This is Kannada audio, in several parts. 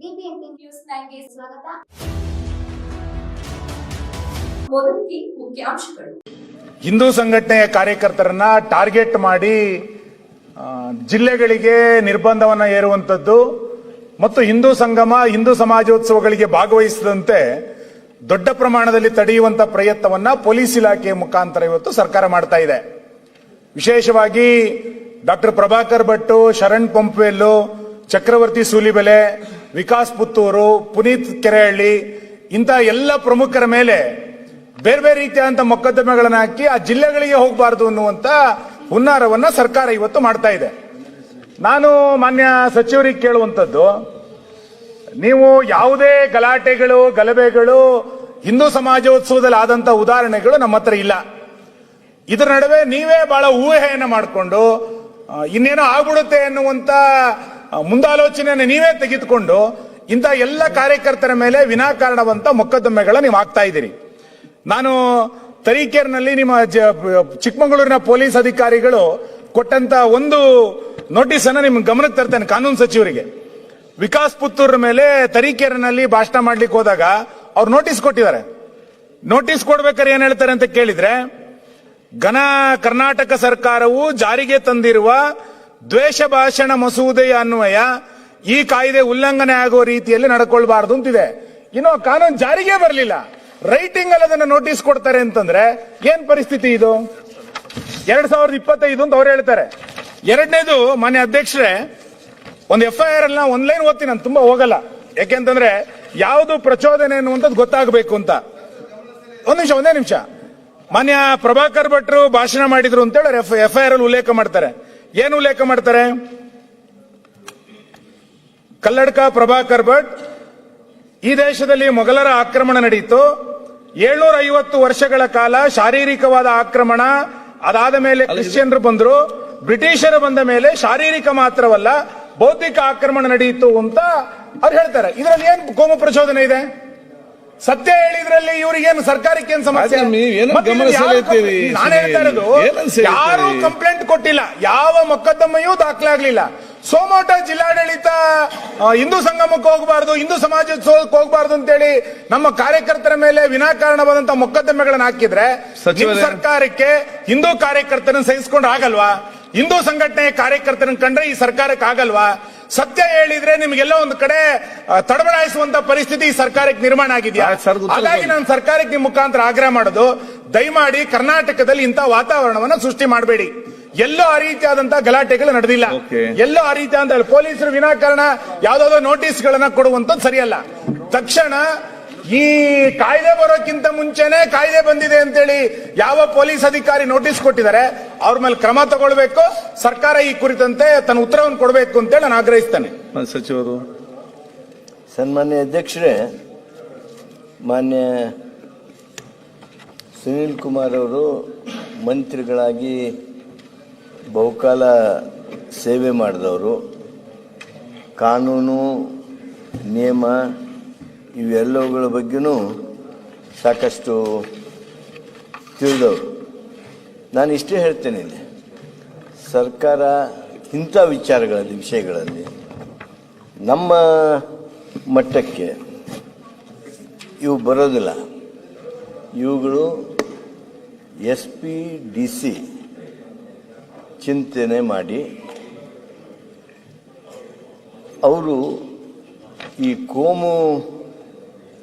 ನ್ಯೂಸ್ ಸ್ವಾಗತ. ಮುಖ್ಯಾಂಶಗಳು. ಹಿಂದೂ ಸಂಘಟನೆಯ ಕಾರ್ಯಕರ್ತರನ್ನ ಟಾರ್ಗೆಟ್ ಮಾಡಿ ಜಿಲ್ಲೆಗಳಿಗೆ ನಿರ್ಬಂಧವನ್ನು ಹೇರುವಂಥದ್ದು ಮತ್ತು ಹಿಂದೂ ಸಂಗಮ, ಹಿಂದೂ ಸಮಾಜೋತ್ಸವಗಳಿಗೆ ಭಾಗವಹಿಸದಂತೆ ದೊಡ್ಡ ಪ್ರಮಾಣದಲ್ಲಿ ತಡೆಯುವಂತ ಪ್ರಯತ್ನವನ್ನ ಪೊಲೀಸ್ ಇಲಾಖೆ ಮುಖಾಂತರ ಇವತ್ತು ಸರ್ಕಾರ ಮಾಡ್ತಾ ಇದೆ. ವಿಶೇಷವಾಗಿ ಡಾಕ್ಟರ್ ಪ್ರಭಾಕರ್ ಭಟ್ಟು ಶರಣ್ ಪಂಪ್ವೆಲ್ಲು, ಚಕ್ರವರ್ತಿ ಸೂಲಿಬೆಲೆ ವಿಕಾಸ್ ಪುತ್ತೂರು ಪುನೀತ್ ಕೆರೆಹಳ್ಳಿ ಇಂಥ ಎಲ್ಲ ಪ್ರಮುಖರ ಮೇಲೆ ಬೇರೆ ಬೇರೆ ರೀತಿಯಾದಂಥ ಮೊಕದ್ದಮೆಗಳನ್ನು ಹಾಕಿ ಆ ಜಿಲ್ಲೆಗಳಿಗೆ ಹೋಗಬಾರದು ಅನ್ನುವಂತ ಹುನ್ನಾರವನ್ನ ಸರ್ಕಾರ ಇವತ್ತು ಮಾಡ್ತಾ ಇದೆ. ನಾನು ಮಾನ್ಯ ಸಚಿವರಿಗೆ ಕೇಳುವಂತದ್ದು ನೀವು ಯಾವುದೇ ಗಲಾಟೆಗಳು ಗಲಭೆಗಳು ಹಿಂದೂ ಸಮಾಜೋತ್ಸವದಲ್ಲಿ ಆದಂತ ಉದಾಹರಣೆಗಳು ನಮ್ಮ ಹತ್ರ ಇಲ್ಲ. ಇದರ ನಡುವೆ ನೀವೇ ಬಹಳ ಊಹೆಯನ್ನು ಮಾಡಿಕೊಂಡು ಇನ್ನೇನೋ ಆಗ್ಬಿಡುತ್ತೆ ಅನ್ನುವಂತ ಆ, ಮುಂದಾಲೋಚನೆಯನ್ನು ನೀವೇ ತೆಗೆದುಕೊಂಡು ಇಂಥ ಎಲ್ಲ ಕಾರ್ಯಕರ್ತರ ಮೇಲೆ ವಿನಾಕಾರಣವಂತ ಮೊಕದ್ದಮೆಗಳ ನೀವು ಆಗ್ತಾ ಇದ್ದೀರಿ. ನಾನು ತರೀಕೆರ್ನಲ್ಲಿ ನಿಮ್ಮ ಚಿಕ್ಕಮಗಳೂರಿನ ಪೊಲೀಸ್ ಅಧಿಕಾರಿಗಳು ಕೊಟ್ಟಂತ ಒಂದು ನೋಟಿಸ್ ಅನ್ನು ನಿಮ್ ಗಮನಕ್ಕೆ ತರ್ತೇನೆ ಕಾನೂನು ಸಚಿವರಿಗೆ. ವಿಕಾಸ್ ಪುತ್ತೂರ್ ಮೇಲೆ ತರೀಕೆರೆನಲ್ಲಿ ಭಾಷಣ ಮಾಡ್ಲಿಕ್ಕೆ ಹೋದಾಗ ಅವ್ರು ನೋಟಿಸ್ ಕೊಟ್ಟಿದ್ದಾರೆ. ನೋಟಿಸ್ ಕೊಡ್ಬೇಕಾದ್ರೆ ಏನ್ ಹೇಳ್ತಾರೆ ಅಂತ ಕೇಳಿದ್ರೆ, ಘನ ಕರ್ನಾಟಕ ಸರ್ಕಾರವು ಜಾರಿಗೆ ತಂದಿರುವ ದ್ವೇಷ ಭಾಷಣ ಮಸೂದೆಯ ಅನ್ವಯ ಈ ಕಾಯ್ದೆ ಉಲ್ಲಂಘನೆ ಆಗುವ ರೀತಿಯಲ್ಲಿ ನಡ್ಕೊಳ್ಬಾರ್ದು ಅಂತಿದೆ. ಇನ್ನು ಕಾನೂನು ಜಾರಿಗೆ ಬರಲಿಲ್ಲ. ರೈಟಿಂಗ್ ಅಲ್ಲಿ ಅದನ್ನ ನೋಟಿಸ್ ಕೊಡ್ತಾರೆ ಅಂತಂದ್ರೆ ಏನ್ ಪರಿಸ್ಥಿತಿ ಇದು? ಎರಡ್ ಸಾವಿರದ ಇಪ್ಪತ್ತೈದು ಅಂತ ಅವ್ರು ಹೇಳ್ತಾರೆ. ಎರಡನೇದು ಮಾನ್ಯ ಅಧ್ಯಕ್ಷರೇ, ಒಂದು ಎಫ್ ಐ ಆರ್ ಅಲ್ಲಿ ನಾವು ಆನ್ಲೈನ್ ಓದ್ತೀನಿ, ನಾನು ತುಂಬಾ ಹೋಗಲ್ಲ. ಯಾಕೆಂತಂದ್ರೆ ಯಾವುದು ಪ್ರಚೋದನೆ ಅನ್ನುವಂಥದ್ದು ಗೊತ್ತಾಗಬೇಕು ಅಂತ. ಒಂದ್ ನಿಮಿಷ, ಒಂದೇ ನಿಮಿಷ. ಮಾನ್ಯ ಪ್ರಭಾಕರ್ ಭಟ್ರು ಭಾಷಣ ಮಾಡಿದ್ರು ಅಂತ ಹೇಳಿ ಎಫ್ ಐ ಆರ್ ಅಲ್ಲಿ ಉಲ್ಲೇಖ ಮಾಡ್ತಾರೆ. ಏನು ಉಲ್ಲೇಖ ಮಾಡ್ತಾರೆ? ಕಲ್ಲಡ್ಕ ಪ್ರಭಾಕರ್ ಭಟ್ ಈ ದೇಶದಲ್ಲಿ ಮೊಘಲರ ಆಕ್ರಮಣ ನಡೆಯಿತು ಏಳ್ನೂರ ಐವತ್ತು ವರ್ಷಗಳ ಕಾಲ ಶಾರೀರಿಕವಾದ ಆಕ್ರಮಣ ಅದಾದ ಮೇಲೆ ಕ್ರಿಶ್ಚಿಯನ್ರು ಬಂದರು. ಬ್ರಿಟಿಷರು ಬಂದ ಮೇಲೆ ಶಾರೀರಿಕ ಮಾತ್ರವಲ್ಲ ಬೌದ್ಧಿಕ ಆಕ್ರಮಣ ನಡೆಯಿತು ಅಂತ ಅವ್ರು ಹೇಳ್ತಾರೆ. ಇದರಲ್ಲಿ ಏನ್ ಕೋಮ ಪ್ರಚೋದನೆ ಇದೆ? ಸತ್ಯ ಹೇಳಿದ್ರಲ್ಲಿ ಇವರಿಗೇನು ಸರ್ಕಾರಕ್ಕೆ ಏನ್ ಸಮಸ್ಯೆ? ನಾನು ಹೇಳ್ತಾ ಇರೋದು ಯಾರು ಕಂಪ್ಲೇಂಟ್ ಕೊಟ್ಟಿಲ್ಲ. ಯಾವ ಮೊಕದ್ದಮೆಯೂ ದಾಖಲಾಗ್ಲಿಲ್ಲ ಸೋಮೋಟ ಜಿಲ್ಲಾಡಳಿತ ಹಿಂದೂ ಸಂಗಮಕ್ಕೆ ಹೋಗಬಾರ್ದು ಹಿಂದೂ ಸಮಾಜೋತ್ಸವಕ್ಕೆ ಹೋಗಬಾರ್ದು ಅಂತೇಳಿ ನಮ್ಮ ಕಾರ್ಯಕರ್ತರ ಮೇಲೆ ವಿನಾಕಾರಣವಾದಂತಹ ಮೊಕದ್ದಮೆಗಳನ್ನ ಹಾಕಿದ್ರೆ ಸರ್ಕಾರಕ್ಕೆ ಹಿಂದೂ ಕಾರ್ಯಕರ್ತರನ್ನ ಸಹಿಸಿಕೊಂಡು ಆಗಲ್ವಾ? ಹಿಂದೂ ಸಂಘಟನೆಯ ಕಾರ್ಯಕರ್ತರನ್ನ ಕಂಡ್ರೆ ಈ ಸರ್ಕಾರಕ್ಕೆ ಆಗಲ್ವಾ? ಸತ್ಯ ಹೇಳಿದ್ರೆ ನಿಮ್ಗೆಲ್ಲ ಒಂದು ಕಡೆ ತಡಬಡಾಯಿಸುವಂತ ಪರಿಸ್ಥಿತಿ ಸರ್ಕಾರಕ್ಕೆ ನಿರ್ಮಾಣ ಆಗಿದೆಯಾ? ಹಾಗಾಗಿ ನಾನು ಸರ್ಕಾರಕ್ಕೆ ನಿಮ್ಮ ಮುಖಾಂತರ ಆಗ್ರಹ ಮಾಡೋದು ದಯಮಾಡಿ ಕರ್ನಾಟಕದಲ್ಲಿ ಇಂಥ ವಾತಾವರಣವನ್ನು ಸೃಷ್ಟಿ ಮಾಡಬೇಡಿ. ಎಲ್ಲೋ ಆ ರೀತಿಯಾದಂತಹ ಗಲಾಟೆಗಳು ನಡೆದಿಲ್ಲ. ಎಲ್ಲೋ ಆ ರೀತಿಯಾದ ಪೊಲೀಸರು ವಿನಾಕಾರಣ ಯಾವ್ದಾದ್ರು ನೋಟಿಸ್ ಗಳನ್ನ ಕೊಡುವಂತದ್ದು ಸರಿಯಲ್ಲ. ತಕ್ಷಣ ಈ ಕಾಯ್ದೆ ಬರೋಕ್ಕಿಂತ ಮುಂಚೆನೆ ಕಾಯ್ದೆ ಬಂದಿದೆ ಅಂತೇಳಿ ಯಾವ ಪೊಲೀಸ್ ಅಧಿಕಾರಿ ನೋಟಿಸ್ ಕೊಟ್ಟಿದ್ದಾರೆ ಅವ್ರ ಮೇಲೆ ಕ್ರಮ ತಗೊಳ್ಬೇಕು ಸರ್ಕಾರ ಈ ಕುರಿತಂತೆ ತನ್ನ ಉತ್ತರವನ್ನು ಕೊಡಬೇಕು ಅಂತೇಳಿ ನಾನು ಆಗ್ರಹಿಸ್ತೇನೆ. ಸಚಿವರು. ಸನ್ಮಾನ್ಯ ಅಧ್ಯಕ್ಷರೇ ಮಾನ್ಯ ಸುನೀಲ್ ಕುಮಾರ್ ಅವರು ಮಂತ್ರಿಗಳಾಗಿ ಬಹುಕಾಲ ಸೇವೆ ಮಾಡಿದವರು. ಕಾನೂನು ನಿಯಮ ಇವೆಲ್ಲವುಗಳ ಬಗ್ಗೆನೂ ಸಾಕಷ್ಟು ತಿಳಿದವರು. ನಾನು ಇಷ್ಟೇ ಹೇಳ್ತೇನೆ ಇಲ್ಲಿ. ಸರ್ಕಾರ ಇಂಥ ವಿಚಾರಗಳಲ್ಲಿ, ವಿಷಯಗಳಲ್ಲಿ ನಮ್ಮ ಮಟ್ಟಕ್ಕೆ ಇವು ಬರೋದಿಲ್ಲ. ಇವುಗಳು ಎಸ್ ಪಿ ಡಿ ಸಿ ಚಿಂತನೆ ಮಾಡಿ ಅವರು ಈ ಕೋಮು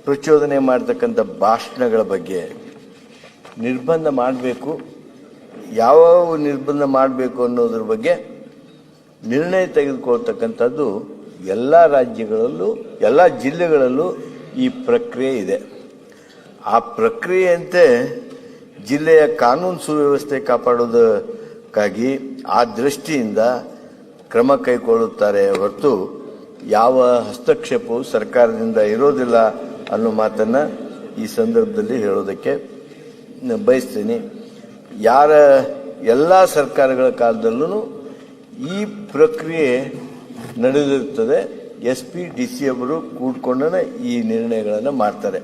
ಪ್ರಚೋದನೆ ಮಾಡ್ತಕ್ಕಂಥ ಭಾಷಣಗಳ ಬಗ್ಗೆ ನಿರ್ಬಂಧ ಮಾಡಬೇಕು. ಯಾವ ನಿರ್ಬಂಧ ಮಾಡಬೇಕು ಅನ್ನೋದ್ರ ಬಗ್ಗೆ ನಿರ್ಣಯ ತೆಗೆದುಕೊಳ್ತಕ್ಕಂಥದ್ದು ಎಲ್ಲ ರಾಜ್ಯಗಳಲ್ಲೂ, ಎಲ್ಲ ಜಿಲ್ಲೆಗಳಲ್ಲೂ ಈ ಪ್ರಕ್ರಿಯೆ ಇದೆ. ಆ ಪ್ರಕ್ರಿಯೆಯಂತೆ ಜಿಲ್ಲೆಯ ಕಾನೂನು ಸುವ್ಯವಸ್ಥೆ ಕಾಪಾಡೋದಕ್ಕಾಗಿ ಆ ದೃಷ್ಟಿಯಿಂದ ಕ್ರಮ ಕೈಗೊಳ್ಳುತ್ತಾರೆ ಹೊರತು ಯಾವ ಹಸ್ತಕ್ಷೇಪವು ಸರ್ಕಾರದಿಂದ ಇರೋದಿಲ್ಲ. ಅನ್ನೋ ಮಾತನ್ನು ಈ ಸಂದರ್ಭದಲ್ಲಿ ಹೇಳೋದಕ್ಕೆ ಬಯಸ್ತೀನಿ. ಯಾರ ಎಲ್ಲ ಸರ್ಕಾರಗಳ ಕಾಲದಲ್ಲೂ ಈ ಪ್ರಕ್ರಿಯೆ ನಡೆದಿರುತ್ತದೆ ಎಸ್ ಪಿ ಡಿ ಸಿ ಅವರು ಕೂಡ್ಕೊಂಡೇ ಈ ನಿರ್ಣಯಗಳನ್ನು ಮಾಡ್ತಾರೆ.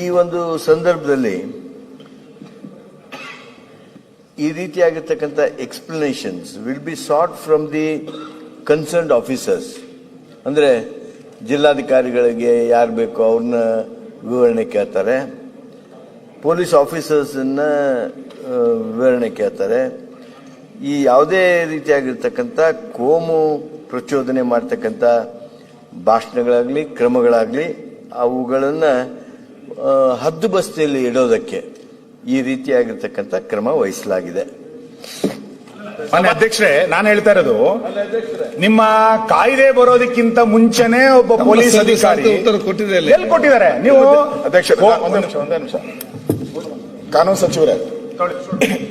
ಈ ಒಂದು ಸಂದರ್ಭದಲ್ಲಿ ಈ ರೀತಿಯಾಗಿರ್ತಕ್ಕಂಥ explanations will be sought from the concerned officers ಅಂದರೆ ಜಿಲ್ಲಾಧಿಕಾರಿಗಳಿಗೆ ಯಾರು ಬೇಕೋ ಅವ್ರನ್ನ ವಿವರಣೆ ಕೇಳ್ತಾರೆ. ಪೊಲೀಸ್ ಆಫೀಸರ್ಸನ್ನ ವಿವರಣೆ ಕೇಳ್ತಾರೆ. ಈ ಯಾವುದೇ ರೀತಿಯಾಗಿರ್ತಕ್ಕಂಥ ಕೋಮು ಪ್ರಚೋದನೆ ಮಾಡ್ತಕ್ಕಂಥ ಭಾಷಣಗಳಾಗಲಿ, ಕ್ರಮಗಳಾಗಲಿ, ಅವುಗಳನ್ನು ಹದ್ದು ಬಸ್ತಿಯಲ್ಲಿ ಇಡೋದಕ್ಕೆ ಈ ರೀತಿಯಾಗಿರ್ತಕ್ಕಂಥ ಕ್ರಮ ವಹಿಸಲಾಗಿದೆ. ಮಾನ್ಯ ಅಧ್ಯಕ್ಷರೇ ನಾನು ಹೇಳ್ತಾ ಇರೋದು ನಿಮ್ಮ ಕಾಯ್ದೆ ಬರೋದಕ್ಕಿಂತ ಮುಂಚೆನೆ ಒಬ್ಬ ಪೊಲೀಸ್ ಅಧಿಕಾರಿ ಉತ್ತರ ಕೊಟ್ಟಿದೆ ಎಲ್ಲಿ ಕೊಟ್ಟಿದ್ದಾರೆ? ನೀವು ಅಧ್ಯಕ್ಷ ಒಂದೇ ನಿಮಿಷ ಒಂದೇ ನಿಮಿಷ. ಕಾನೂನು ಸಚಿವರೇ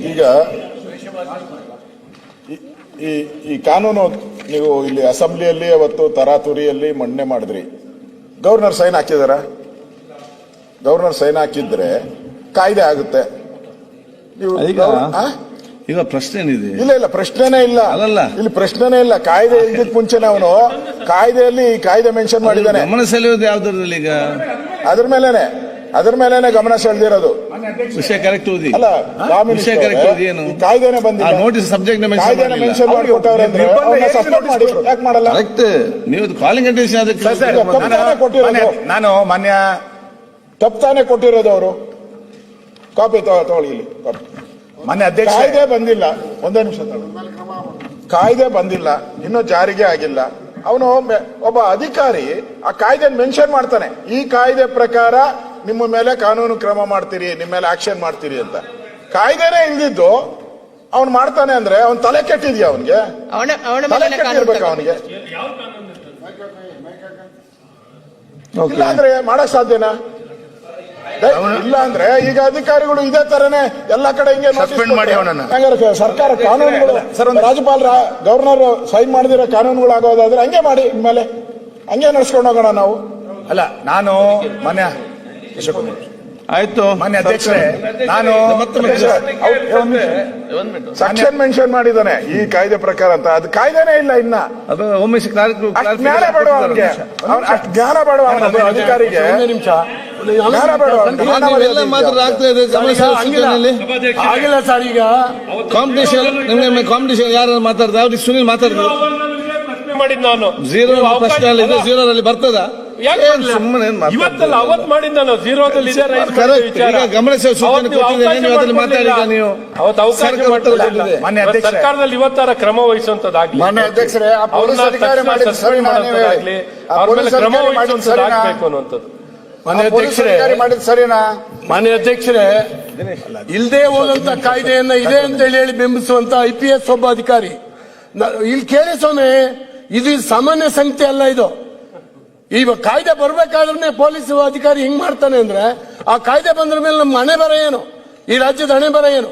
ಈಗ ಈ- ಈ ಈ ಕಾನೂನು ನೀವು ಇಲ್ಲಿ ಅಸೆಂಬ್ಲಿಯಲ್ಲಿ ಅವತ್ತು ತರಾತುರಿಯಲ್ಲಿ ಮಂಡನೆ ಮಾಡಿದ್ರಿ. ಗವರ್ನರ್ ಸೈನ್ ಹಾಕಿದಾರ? ಗವರ್ನರ್ ಸೈನ್ ಹಾಕಿದ್ರೆ ಕಾಯ್ದೆ ಆಗುತ್ತೆ. ನೀವು ಈಗ ಪ್ರಶ್ನೆ ಏನಿದೆ ಇಲ್ಲ ಇಲ್ಲ ಪ್ರಶ್ನೆನೇ ಇಲ್ಲ. ಅಲ್ಲಲ್ಲ. ಇಲ್ಲಿ ಪ್ರಶ್ನೆನೇ ಇಲ್ಲ. ಕಾಯ್ದೆ ಇಲ್ದಿದ್ ಮುಂಚೆನೆ ಅವನು ಕಾಯ್ದೆಯಲ್ಲಿ ಈ ಕಾಯ್ದೆ ಮೆನ್ಷನ್ ಮಾಡಿದ್ದಾನೆ. ಗಮನ ಸೆಳೆಯೋದು ಯಾವ್ದ್ರಲ್ಲಿ ಈಗ? ಅದ್ರ ಮೇಲೆನೆ ಅದ್ರ ಮೇಲೇನೆ ಗಮನ ಸೆಳೆದಿರೋದು. ವಿಷಯ ಕರೆಕ್ಟ್ ಓದಿ. ಅಲ್ಲ ವಿಷಯ ಕರೆಕ್ಟ್ ಓದಿ ಏನು? ಕಾಯ್ದೆನೆ ಆ ಬಂದಿಲ್ಲ ನೋಟಿಸ್ ಸಬ್ಜೆಕ್ಟ್ ಮೆನ್ಷನ್ ಕಾಯ್ದೆನ ಮೆನ್ಷನ್ ಮಾಡಿ ಕೊಟ್ಟವ್ರೆ ಅಂದ್ರೆ ನಿರ್ಬಂಧ ಸಪೋರ್ಟ್ ಮಾಡಿ ಯಾಕೆ ಮಾಡಲ್ಲ? ಕರೆಕ್ಟ್ ನೀವು ಕಾಲಿಂಗ್ ಅಟೆನ್ಷನ್ ಅದಕ್ಕೆ ಕೊಟ್ಟಿರೋದು. ಮಾನ್ಯ- ನಾನು ಮಾನ್ಯ ತಪ್ಪು ಕೊಟ್ಟಿರೋದು ಅವರು. ಕಾಪಿ ತಗೊಳ್ಳಿ ಇಲ್ಲಿ. ಕಾಪಿ. ಮಾನ್ಯ ಅಧ್ಯಕ್ಷ ಕಾಯ್ದೆ ಬಂದಿಲ್ಲ. ಒಂದೇ ನಿಮಿಷ. ಕಾಯ್ದೆ ಬಂದಿಲ್ಲ. ಇನ್ನೂ ಜಾರಿಗೆ ಆಗಿಲ್ಲ. ಅವನು ಒಬ್ಬ ಅಧಿಕಾರಿ ಆ ಕಾಯ್ದೆ ಮೆನ್ಷನ್ ಮಾಡ್ತಾನೆ. ಈ ಕಾಯ್ದೆ ಪ್ರಕಾರ ನಿಮ್ಮ ಮೇಲೆ ಕಾನೂನು ಕ್ರಮ ಮಾಡ್ತೀರಿ ನಿಮ್ಮ ಮೇಲೆ ಆಕ್ಷನ್ ಮಾಡ್ತೀರಿ ಅಂತ. ಕಾಯ್ದೆನೇ ಇಲ್ದಿದ್ದು ಅವ್ನು ಮಾಡ್ತಾನೆ ಅಂದ್ರೆ ಅವ್ನು ತಲೆ ಕೆಟ್ಟಿದ್ಯಾ ಅವನಿಗೆ? ಅವನ ಅವನ ತಲೆ ಮೇಲೆ ಕಾನೂನು ಕೆಟ್ಟಿರ್ಬೇಕು. ಅವನಿಗೆ? ಅಂದ್ರೆ ಮಾಡಕ್ ಸಾಧ್ಯನಾ? ಇಲ್ಲ ಅಂದ್ರೆ ಈಗ ಅಧಿಕಾರಿಗಳು ಇದೇ ತರನೇ ಎಲ್ಲಾ ಕಡೆ ಹಿಂಗೆ ಮಾಡಿ ಅವನನ್ನ. ಹಂಗಾರೆ ಸರ್ಕಾರ ಕಾನೂನುಗಳು ಸರ್ ರಾಜ್ಯಪಾಲರ ಗವರ್ನರ್ ಸೈನ್ ಮಾಡದಿರೋ ಕಾನೂನುಗಳು ಆಗೋದಾದ್ರೆ ಹಂಗೆ ಮಾಡಿ ಇನ್ಮೇಲೆ. ಹಂಗೆ ನಡ್ಸ್ಕೊಂಡು ಹೋಗೋಣ ನಾವು. ಅಲ್ಲ ನಾನು ಮಾನ್ಯ ಆಯ್ತು. ಮಾನ್ಯ ಅಧ್ಯಕ್ಷರೇ ನಾನು ಸೆಕ್ಷನ್ ಮೆನ್ಷನ್ ಮಾಡಿದ್ದಾನೆ ಈ ಕಾಯ್ದೆ ಪ್ರಕಾರ ಅಂತ. ಅದು ಕಾಯ್ದೆನೇ ಇಲ್ಲ ಇನ್ನ. ಅದು ಒಮ್ಮೆ ಅಷ್ಟು ಜ್ಞಾನ ಬೇಡ ಅವನಿಗೆ? ಅಷ್ಟು ಜ್ಞಾನ ಬೇಡವ ಅಧಿಕಾರಿಗೆ? ಜ್ಞಾನ ಆಗಿಲ್ಲ ಸರ್ ಈಗ ಕಾಂಪಿಟೇಷನ್ ನಿಮ್ಗೆ ಕಾಂಪಿಟೇಷನ್ ಯಾರು ಮಾತಾಡ್ತಾರೆ? ಅವ್ರಿಗೆ ಸುನಿಲ್ ಮಾತಾಡಿದ್ರು ಪ್ರಶ್ನೆ ಮಾಡಿದ್ ನಾನು ಜೀರೋ ಪ್ರಶ್ನೆ ಇದೆ ಜೀರೋದಲ್ಲಿ ಬರ್ತದ? ಯಾಕೆ ಸುಮ್ಮನೆ? ಇವತ್ತಲ್ಲ ಅವತ್ ಮಾಡಿದ್ ನಾನು. ಜೀರೋದಲ್ಲಿ ನೀವು. ಅವತ್ತು ಅವಕಾಶ. ಸರ್ಕಾರದಲ್ಲಿ ಇವತ್ತರ ಕ್ರಮ ವಹಿಸುವಂತದ್ದಾಗ್ಲಿ ಮಾನ್ಯ ಅಧ್ಯಕ್ಷರೇ, ಆ ಪೊಲೀಸ್ ಅವ್ರನ್ನ ತಕ್ಷಣ ಅವ್ರ ಮೇಲೆ ಕ್ರಮ ವಹಿಸುವಂತದ್ದಾಗಬೇಕು ಅನ್ನುವಂಥದ್ದು. ಮಾನ್ಯ ಅಧ್ಯಕ್ಷರೇ, ಮಾಡಿದ ಸರಿನಾ? ಮಾನ್ಯ ಅಧ್ಯಕ್ಷರೇ ಇಲ್ಲದೆ ಹೋದಂತ ಕಾಯ್ದೆಯನ್ನ ಇದೆ ಅಂತ ಹೇಳಿ ಹೇಳಿ ಬಿಂಬಿಸುವಂತ ಐ ಪಿ ಎಸ್ ಒಬ್ಬ ಅಧಿಕಾರಿ. ಇಲ್ಲಿ ಕೇಳಿ ಸ್ವಾಮಿ ಇದು ಸಾಮಾನ್ಯ ಸಂಖ್ಯೆ ಅಲ್ಲ ಇದು. ಈಗ ಕಾಯ್ದೆ ಬರ್ಬೇಕಾದ್ರೆ ಪೊಲೀಸ್ ಅಧಿಕಾರಿ ಹಿಂಗ್ ಮಾಡ್ತಾನೆ ಅಂದ್ರೆ ಆ ಕಾಯ್ದೆ ಬಂದ್ರ ಮೇಲೆ ನಮ್ಮ ಹಣೆ ಬರ ಏನು? ಈ ರಾಜ್ಯದ ಹಣೆ ಬರ ಏನು?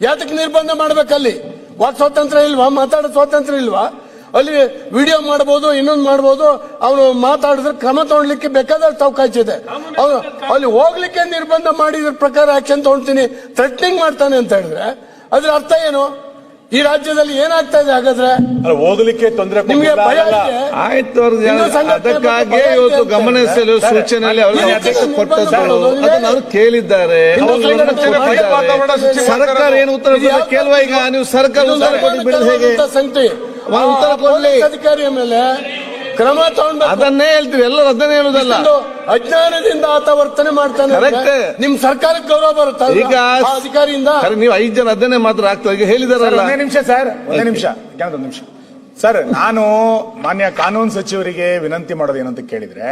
ಯಾತಕ್ಕೆ ನಿರ್ಬಂಧ ಮಾಡ್ಬೇಕಲ್ಲಿ? ವಾಕ್ ಸ್ವಾತಂತ್ರ್ಯ ಇಲ್ವಾ? ಮಾತಾಡೋ ಸ್ವಾತಂತ್ರ್ಯ ಇಲ್ವಾ? ಅಲ್ಲಿ ವಿಡಿಯೋ ಮಾಡಬಹುದು ಇನ್ನೊಂದು ಮಾಡಬಹುದು ಅವನು ಮಾತಾಡಿದ್ರೆ ಕ್ರಮ ತಗೊಳ್ಲಿಕ್ಕೆ ಬೇಕಾದ್ರೆ ಅವಕಾಶ ಇದೆ. ಅವನು ಅಲ್ಲಿ ಹೋಗ್ಲಿಕ್ಕೆ ನಿರ್ಬಂಧ ಮಾಡಿದ್ರ ಪ್ರಕಾರ ಆಕ್ಷನ್ ತಗೊಳ್ತೀನಿ ಥ್ರೆಟ್ನಿಂಗ್ ಮಾಡ್ತಾನೆ ಅಂತ ಹೇಳಿದ್ರೆ ಅದ್ರ ಅರ್ಥ ಏನು? ಈ ರಾಜ್ಯದಲ್ಲಿ ಏನಾಗ್ತಾ ಇದೆ ಹಾಗಾದ್ರೆ? ಹೋಗ್ಲಿಕ್ಕೆ ತೊಂದರೆ ನಿಮ್ಗೆ ಭಯ ಆಯ್ತು ಅದಕ್ಕಾಗಿ ಇವತ್ತು ಗಮನ. ಸೆಳೆಯುವ ಸೂಚನೆಯಲ್ಲಿ ಕೊಟ್ಟದ್ದು ಅದನ್ನು ಅವರು ಕೇಳಿದ್ದಾರೆ. ಸರ್ಕಾರ ಏನು ಉತ್ತರ ಕೇಳುವ ಈಗ ನೀವು ಸರ್ಕಾರ ಇದು ಉತ್ತರ ಕೊಟ್ಟು ಹೇಗೆ? ಸರ್ಕಾರದ ಸಂಗತಿ. ಉತ್ತರ ಕೊಡಲಿ. ಅಧಿಕಾರಿಯ ಮೇಲೆ ಕ್ರಮ ತಗೊಂಡು ಅದನ್ನೇ ಹೇಳ್ತೀವಿ ಎಲ್ಲರೂ ಅದನ್ನೇ ಹೇಳುದಲ್ಲ. ಅಜ್ಞಾನದಿಂದ ಆತ ವರ್ತನೆ ಮಾಡ್ತಾನೆ. ನಿಮ್ ಸರ್ಕಾರಕ್ಕೆ ಗೌರವ ಬರುತ್ತೆ ಈಗ ಅಧಿಕಾರಿಯಿಂದ? ನೀವು ಐದು ಜನ ಅದನ್ನೇ ಮಾತ್ರ ಆಗ್ತದೆ ಈಗ ಹೇಳಿದಾರಲ್ಲ. ಒಂದೇ ನಿಮಿಷ ಸರ್ ಒಂದೇ ನಿಮಿಷ ಒಂದು ನಿಮಿಷ. ಸರ್ ನಾನು ಮಾನ್ಯ ಕಾನೂನು ಸಚಿವರಿಗೆ ವಿನಂತಿ ಮಾಡೋದು ಏನಂತ ಕೇಳಿದ್ರೆ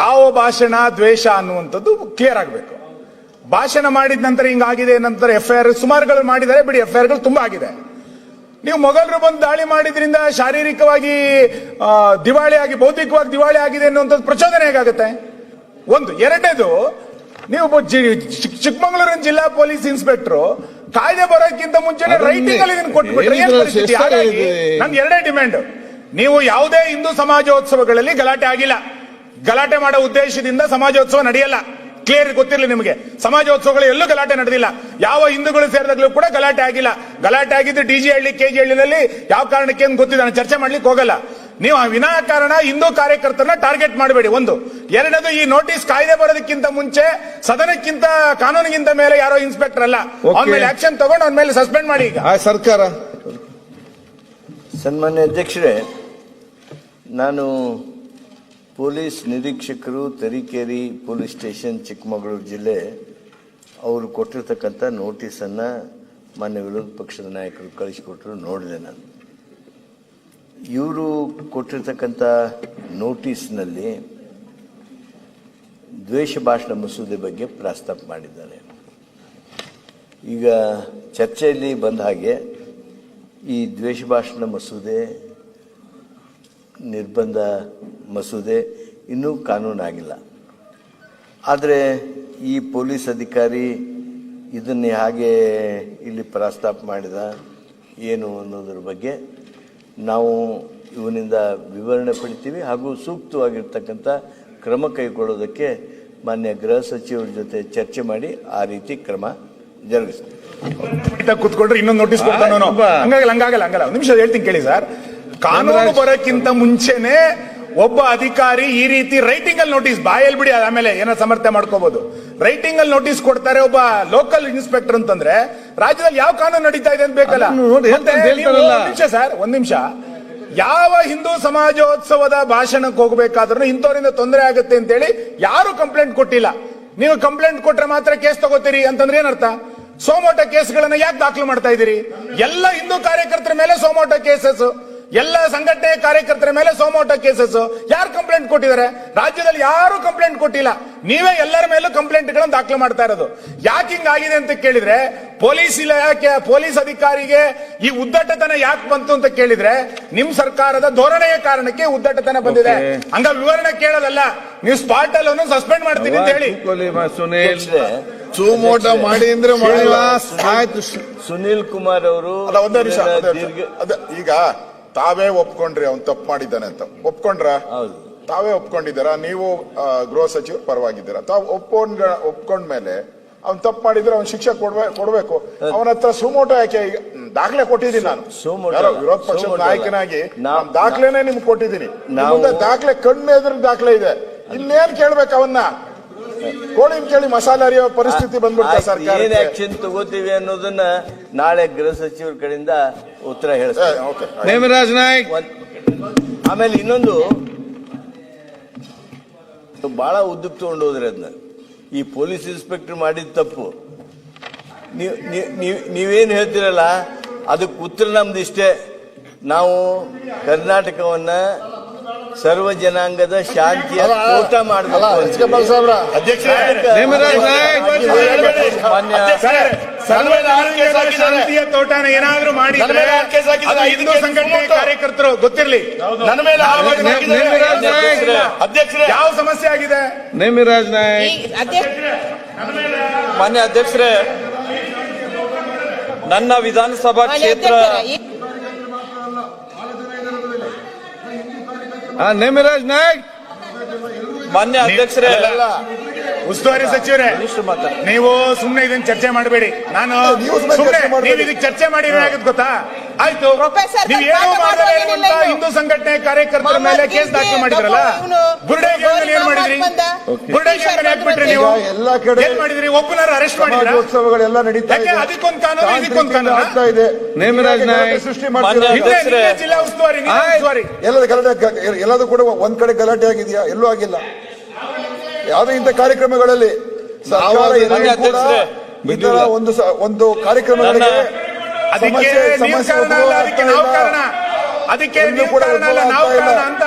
ಯಾವ ಭಾಷಣ ದ್ವೇಷ ಅನ್ನುವಂಥದ್ದು ಕ್ಲಿಯರ್ ಆಗಬೇಕು. ಭಾಷಣ ಮಾಡಿದ ನಂತರ ಹಿಂಗಾಗಿದೆ ನಂತರ ಎಫ್ ಐ ಆರ್ ಸುಮಾರುಗಳು ಮಾಡಿದರೆ ಬಿಡಿ ಎಫ್ ಐ ಆರ್ಗಳು ತುಂಬಾ ಆಗಿದೆ. ನೀವು ಮೊಘಲರು ಬಂದು ದಾಳಿ ಮಾಡಿದ್ರಿಂದ ಶಾರೀರಿಕವಾಗಿ ದಿವಾಳಿ ಆಗಿ ಭೌತಿಕವಾಗಿ ದಿವಾಳಿ ಆಗಿದೆ ಅನ್ನುವಂಥದ್ದು ಪ್ರಚೋದನೆ ಹೇಗಾಗುತ್ತೆ? ಒಂದು ಎರಡನೇದು ನೀವು ಚಿಕ್ಕಮಗಳೂರಿನ ಜಿಲ್ಲಾ ಪೊಲೀಸ್ ಇನ್ಸ್ಪೆಕ್ಟರ್ ಕಾಯ್ದೆ ಬರೋಕ್ಕಿಂತ ಮುಂಚೆನೆ ರೈಟಿಂಗ್ ಅಲ್ಲಿ ಕೊಟ್ಬಿಟ್ರೆ? ನನ್ ಎರಡೇ ಡಿಮ್ಯಾಂಡ್ ನೀವು ಯಾವುದೇ ಹಿಂದೂ ಸಮಾಜೋತ್ಸವಗಳಲ್ಲಿ ಗಲಾಟೆ ಆಗಿಲ್ಲ. ಗಲಾಟೆ ಮಾಡೋ ಉದ್ದೇಶದಿಂದ ಸಮಾಜೋತ್ಸವ ನಡೆಯಲ್ಲ. ಕ್ಲಿಯರ್ ಗೊತ್ತಿರಲಿ ನಿಮಗೆ. ಸಮಾಜೋತ್ಸವಗಳು ಎಲ್ಲೂ ಗಲಾಟೆ ನಡೆದಿಲ್ಲ. ಯಾವ ಹಿಂದೂಗಳು ಸೇರಿದಾಗಲೂ ಕೂಡ ಗಲಾಟೆ ಆಗಿಲ್ಲ. ಗಲಾಟೆ ಆಗಿದ್ದು D J Halli K G ಹಳ್ಳಿನಲ್ಲಿ ಯಾವ ಕಾರಣಕ್ಕೆ ಅಂತ ಗೊತ್ತಿದೆ ನಾನು ಚರ್ಚೆ ಮಾಡ್ಲಿಕ್ಕೆ ಹೋಗಲ್ಲ. ನೀವು ಆ ವಿನಾಕಾರಣ ಹಿಂದೂ ಕಾರ್ಯಕರ್ತರನ್ನ ಟಾರ್ಗೆಟ್ ಮಾಡಬೇಡಿ ಒಂದು. ಎರಡನೇದು ಈ ನೋಟಿಸ್ ಕಾಯ್ದೆ ಬರೋದಕ್ಕಿಂತ ಮುಂಚೆ ಸದನಕ್ಕಿಂತ ಕಾನೂನಿಗಿಂತ ಮೇಲೆ ಯಾರೋ ಇನ್ಸ್ಪೆಕ್ಟರ್ ಅಲ್ಲ. ಅವನ. ಮೇಲೆ ಆಕ್ಷನ್ ತಗೊಂಡು ಅವನ ಮೇಲೆ ಸಸ್ಪೆಂಡ್ ಮಾಡಿ ಈಗ. ಆ ಸರ್ಕಾರ. ಸನ್ಮಾನ್ಯ ಅಧ್ಯಕ್ಷರೇ ನಾನು ಪೊಲೀಸ್ ನಿರೀಕ್ಷಕರು ತರೀಕೆರೆ ಪೊಲೀಸ್ ಸ್ಟೇಷನ್, ಚಿಕ್ಕಮಗಳೂರು ಜಿಲ್ಲೆ ಅವರು ಕೊಟ್ಟಿರ್ತಕ್ಕಂಥ ನೋಟಿಸನ್ನು ಮಾನ್ಯ ವಿರೋಧ ಪಕ್ಷದ ನಾಯಕರು ಕಳಿಸಿಕೊಟ್ಟರು ನೋಡಿದೆ ನಾನು. ಇವರು ಕೊಟ್ಟಿರ್ತಕ್ಕಂಥ ನೋಟಿಸ್ನಲ್ಲಿ ದ್ವೇಷ ಭಾಷಣ ಮಸೂದೆ ಬಗ್ಗೆ ಪ್ರಸ್ತಾಪ ಮಾಡಿದ್ದಾರೆ. ಈಗ ಚರ್ಚೆಯಲ್ಲಿ ಬಂದ ಹಾಗೆ ಈ ದ್ವೇಷ ಭಾಷಣ ಮಸೂದೆ ನಿರ್ಬಂಧ ಮಸೂದೆ ಇನ್ನೂ ಕಾನೂನಾಗಿಲ್ಲ. ಆದರೆ ಈ ಪೊಲೀಸ್ ಅಧಿಕಾರಿ ಇದನ್ನೇ ಹಾಗೆ ಇಲ್ಲಿ ಪ್ರಸ್ತಾಪ ಮಾಡಿದ ಏನು ಅನ್ನೋದ್ರ ಬಗ್ಗೆ ನಾವು ಇವನಿಂದ ವಿವರಣೆ ಪಡಿತೀವಿ ಹಾಗೂ ಸೂಕ್ತವಾಗಿರ್ತಕ್ಕಂಥ ಕ್ರಮ ಕೈಗೊಳ್ಳೋದಕ್ಕೆ ಮಾನ್ಯ ಗೃಹ ಸಚಿವರ ಜೊತೆ ಚರ್ಚೆ ಮಾಡಿ ಆ ರೀತಿ ಕ್ರಮ ಜರುಗಿಸ್ತೀವಿ. ಕೂತ್ಕೊಂಡ್ರೆ ಇನ್ನೊಂದು ನೋಟಿಸ್ ಕೊಡ್ತಾನೆ. ಹಂಗಾಗಲ್ಲ ಹಂಗಾಗಲ್ಲ ಹಂಗಲ್ಲ ನಿಮಿಷ ಹೇಳ್ತೀನಿ ಕೇಳಿ ಸರ್. ಕಾನೂನು ಬರೋಕ್ಕಿಂತ ಮುಂಚೆನೆ ಒಬ್ಬ ಅಧಿಕಾರಿ ಈ ರೀತಿ ರೈಟಿಂಗ್ ಅಲ್ಲಿ ನೋಟಿಸ್ ಬಾಯಲ್ಲಿ ಬಿಡಿ ಆಮೇಲೆ ಏನೋ ಸಮರ್ಥನೆ ಮಾಡ್ಕೋಬಹುದು ರೈಟಿಂಗ್ ಅಲ್ಲಿ ನೋಟಿಸ್ ಕೊಡ್ತಾರೆ ಒಬ್ಬ ಲೋಕಲ್ ಇನ್ಸ್ಪೆಕ್ಟರ್ ಅಂತಂದ್ರೆ ರಾಜ್ಯದಲ್ಲಿ ಯಾವ ಕಾನೂನು ನಡೀತಾ ಇದೆ ಅಂತ ಬೇಕಲ್ಲ. ನಿಮಿಷ ಸರ್ ಒಂದ್ ನಿಮಿಷ. ಯಾವ ಹಿಂದೂ ಸಮಾಜೋತ್ಸವದ ಭಾಷಣಕ್ಕೆ ಹೋಗ್ಬೇಕಾದ್ರೂ ಇಂಥವರಿಂದ ತೊಂದರೆ ಆಗುತ್ತೆ ಅಂತೇಳಿ ಯಾರು ಕಂಪ್ಲೇಂಟ್ ಕೊಟ್ಟಿಲ್ಲ. ನೀವು ಕಂಪ್ಲೇಂಟ್ ಕೊಟ್ರೆ ಮಾತ್ರ ಕೇಸ್ ತಗೋತೀರಿ ಅಂತಂದ್ರೆ ಏನರ್ಥ? ಸೋಮೋಟ ಕೇಸ್ಗಳನ್ನ ಯಾಕೆ ದಾಖಲು ಮಾಡ್ತಾ ಇದ್ದೀರಿ? ಎಲ್ಲ ಹಿಂದೂ ಕಾರ್ಯಕರ್ತರ ಮೇಲೆ ಸೋಮೋಟ ಕೇಸಸ್ ಎಲ್ಲ ಸಂಘಟನೆ ಕಾರ್ಯಕರ್ತರ ಮೇಲೆ ಸೋಮೋಟ ಕೇಸಸ್ ಯಾರು ಕಂಪ್ಲೇಂಟ್ ಕೊಟ್ಟಿದ್ದಾರೆ? ರಾಜ್ಯದಲ್ಲಿ ಯಾರು ಕಂಪ್ಲೇಂಟ್ ಕೊಟ್ಟಿಲ್ಲ. ನೀವೇ ಎಲ್ಲರ ಮೇಲೂ ಕಂಪ್ಲೇಂಟ್ಗಳನ್ನು ದಾಖಲು ಮಾಡ್ತಾ ಇರೋದು. ಯಾಕೆ ಹಿಂಗಾಗಿದೆ ಅಂತ ಕೇಳಿದ್ರೆ ಪೊಲೀಸ್ ಇಲಾಖೆ ಪೊಲೀಸ್ ಅಧಿಕಾರಿಗೆ ಈ ಉದ್ದಟತನ ಯಾಕೆ ಬಂತು ಅಂತ ಕೇಳಿದ್ರೆ ನಿಮ್ ಸರ್ಕಾರದ ಧೋರಣೆಯ ಕಾರಣಕ್ಕೆ ಉದ್ದಟತನ ಬಂದಿದೆ. ಹಂಗ ವಿವರಣೆ ಕೇಳೋದಲ್ಲ. ನೀವು ಸ್ಪಾಟ್ ಅಲ್ಲಿ ಸಸ್ಪೆಂಡ್ ಮಾಡ್ತೀನಿ ಅಂತ ಹೇಳಿ. ಸುನೀಲ್ ಮಾಡಿ ಅಂದ್ರೆ ಮಾಡಿಲ್ಲ. ಸುನೀಲ್ ಕುಮಾರ್ ಅವರು ಈಗ ತಾವೇ ಒಪ್ಕೊಂಡ್ರಿ ಅವ್ನು ತಪ್ಪು ಮಾಡಿದ್ದಾನೆ ಅಂತ. ಒಪ್ಕೊಂಡ್ರ? ತಾವೇ ಒಪ್ಕೊಂಡಿದ್ದೀರಾ? ನೀವು ಆ, ಗೃಹ ಸಚಿವರು ಪರವಾಗಿದ್ದೀರಾ? ತಾವು ಒಪ್ಕೊಂಡ್ ಒಪ್ಕೊಂಡ್ಮೇಲೆ ಅವ್ನು ತಪ್ಪು ಮಾಡಿದ್ರೆ ಅವ್ನು ಶಿಕ್ಷೆ ಕೊಡ್ಬೇಕು. ಕೊಡ್ಬೇಕು ಅವನ ಹತ್ರ ಸುಮೋಟೋ ಯಾಕೆ ಈಗ ಹ್ಮ್, ದಾಖಲೆ ಕೊಟ್ಟಿದ್ದೀನಿ ನಾನು. ಸುಮೋಟೋ ಯಾರೋ ಅಲ್ಲ, ವಿರೋಧ ಪಕ್ಷದ ಸುಮೋಟೋ ಅಲ್ಲ. ನಾಯಕನಾಗಿ ನಾವು- ನಾನ್ ದಾಖಲೆನೇ ನಿಮ್ಗೆ ಕೊಟ್ಟಿದ್ದೀನಿ. ನಾವು- ಮುಂದೆ ದಾಖಲೆ ಕಣ್ಣು ಎದುರು ದಾಖಲೆ ಇದೆ. ಇನ್ನೇನ್ ಕೇಳ್ಬೇಕು ಅವನ್ನ? ಕೋಳಿನ ಕೇಳಿ ಮಸಾಲೆ ಅರಿಯೋ ಪರಿಸ್ಥಿತಿ ಬಂದ್ಬಿಡ್ತಾ ಸರ್ಕಾರ ಏನ್ ಆಕ್ಷನ್ ತಗೋತೀವಿ ಅನ್ನೋದನ್ನ ನಾಳೆ ಗೃಹ ಸಚಿವರ ಕಡೆಯಿಂದ ಉತ್ತರ ಹೇಳ್ತಾರೆ ನೇಮರಾಜ್ ನಾಯ್ಕ್. ಆಮೇಲೆ ಇನ್ನೊಂದು ಬಹಳ ಉದ್ದಕ್ಕೆ ತಗೊಂಡು ಹೋದ್ರೆ ಅದನ್ನ ಈ ಪೊಲೀಸ್ ಇನ್ಸ್ಪೆಕ್ಟರ್ ಮಾಡಿದ ತಪ್ಪು. ನೀವು ನೀವು ನೀವೇನು ಹೇಳ್ತೀರಲ್ಲ ಅದಕ್ಕೆ ಉತ್ತರ ನಮ್ದು ಇಷ್ಟೇ ನಾವು ಕರ್ನಾಟಕವನ್ನ ಸರ್ವ ಜನಾಂಗದ ಶಾಂತಿಯ ಊಟ ಸರ್, ಸರ್ವಜನಾಂಗದ ಶಾಂತಿಯ ತೋಟನ ಏನಾದ್ರೂ ಮಾಡಿದ್ರೆ ಅದು ಹಿಂದೂ ಸಂಘಟನೆ ಕಾರ್ಯಕರ್ತರು ಗೊತ್ತಿರಲಿ. ನನ್ನ ಮೇಲೆ ನೇಮಿರಾಜ್ ಯಾವ ಸಮಸ್ಯೆ ಆಗಿದೆ? ನೇಮಿರಾಜ್ ನಾಯಕ್. ಮಾನ್ಯ ಅಧ್ಯಕ್ಷರೇ ನನ್ನ ವಿಧಾನಸಭಾ ಕ್ಷೇತ್ರ ಅಧ್ಯಕ್ಷರೇ, ಈ- ಆ, ನೇಮಿರಾಜ್ ನಾಯ್ಕ್. ಮಾನ್ಯ ಅಧ್ಯಕ್ಷರೇ. ಉಸ್ತುವಾರಿ ಸಚಿವರೇ ನೀವು ಸುಮ್ಮನೆ ಇದನ್ನ ಚರ್ಚೆ ಮಾಡಬೇಡಿ. ನಾನು ಸುಮ್ಮನೆ ನೀವು ಇದಕ್ಕೆ ಚರ್ಚೆ ಮಾಡಿದ್ರೆ ಆಗುತ್ತೆ ಗೊತ್ತಾ? ಆಯ್ತು. ನೀವು ಏನು. ಹಿಂದೂ ಸಂಘಟನೆ ಕಾರ್ಯಕರ್ತರ ಮೇಲೆ ಕೇಸ್ ದಾಖಲು ಮಾಡಿದ್ರಲ್ಲ? ಬುರ್ಡೆ ಏನ್ ಮಾಡಿದ್ರಿ? ಬುರ್ಡೆ ಹಾಕ್ಬಿಟ್ರಿ ಯಾಕೆ ಬಿಟ್ರಿ ನೀವು? ಎಲ್ಲಾ ಕಡೆ ಏನ್ ಮಾಡಿದ್ರಿ? ಒಬ್ಬನಾರು ಅರೆಸ್ಟ್ ಮಾಡಿದ್ರಾ? ಉತ್ಸವಗಳೆಲ್ಲ ನಡೀತಾ ಇದೆ. ಅದಕ್ಕೊಂದು ಕಾನೂನು ಇದಕ್ಕೊಂದು ಕಾನೂನು? ಆಗ್ತಾ ಇದೆ. ನೇಮರಾಜ್ ನಾಯ್ಕ್. ಸೃಷ್ಟಿ ಮಾಡ್ತಾರೆ ಜಿಲ್ಲಾ ಉಸ್ತುವಾರಿ. ಉಸ್ತುವಾರಿ. ಎಲ್ಲದ ಗಲಾಟೆ ಎಲ್ಲದೂ ಕೂಡ ಒಂದ್ ಕಡೆ ಗಲಾಟೆ ಆಗಿದೆಯಾ? ಎಲ್ಲೂ ಆಗಿಲ್ಲ. ಯಾವುದೇ ಇಂಥ ಕಾರ್ಯಕ್ರಮಗಳಲ್ಲಿ ಸರ್ಕಾರ ಒಂದು ಸ- ಒಂದು ಕಾರ್ಯಕ್ರಮಗಳಿಗೆ ಅದಕ್ಕೆ ನೀವು ಕಾರಣ ಅಲ್ಲ ಅದಕ್ಕೆ ನಾವು ಕಾರಣ ಅದಕ್ಕೆ ನೀವು ಕೂಡ ಕಾರಣ ಅಲ್ಲ ನಾವು. ಕಾರಣ ಅಂತ